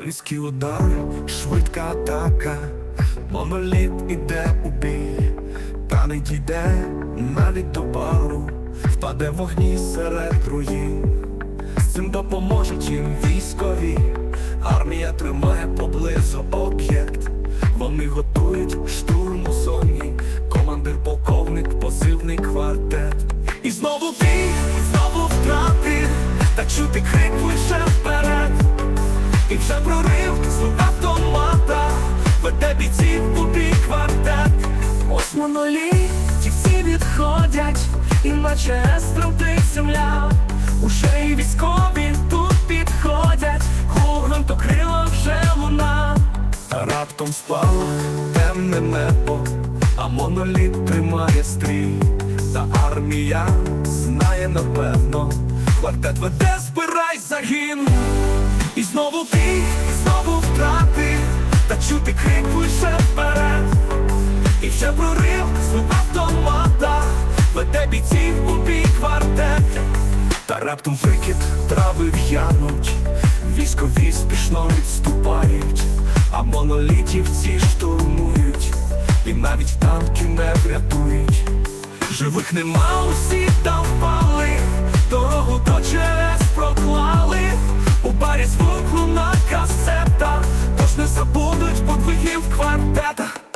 Різкі удари, швидка атака, моноліт іде у бій, та не дійде навіть до бару, впаде вогні серед руїн. З цим допоможуть їм військові, армія тримає поблизу об'єкт. Вони готують штурм у зоні, командир полковник, позивний квартет. І знову бій, знову втрати, та чути крик. І вже прорив звук автомата Веде бійців бій квартет Ось моноліт, ті всі відходять Іначе струмтить земля. Уже і військові тут підходять. Гугном то крила вже луна. Раптом спало темне небо А моноліт тримає стрій Та армія знає напевно Квартет веде, збирай загін і знову бій, і знову втрати, та чути крик лише вперед. І вже прорив звук автомата, веде бійців у бій квартет. Та раптом викид трави в'януть, військові спішно відступають, а монолітівці штурмують, і навіть танки не врятують. Живих нема, усі там забудуть подвигів квартетах.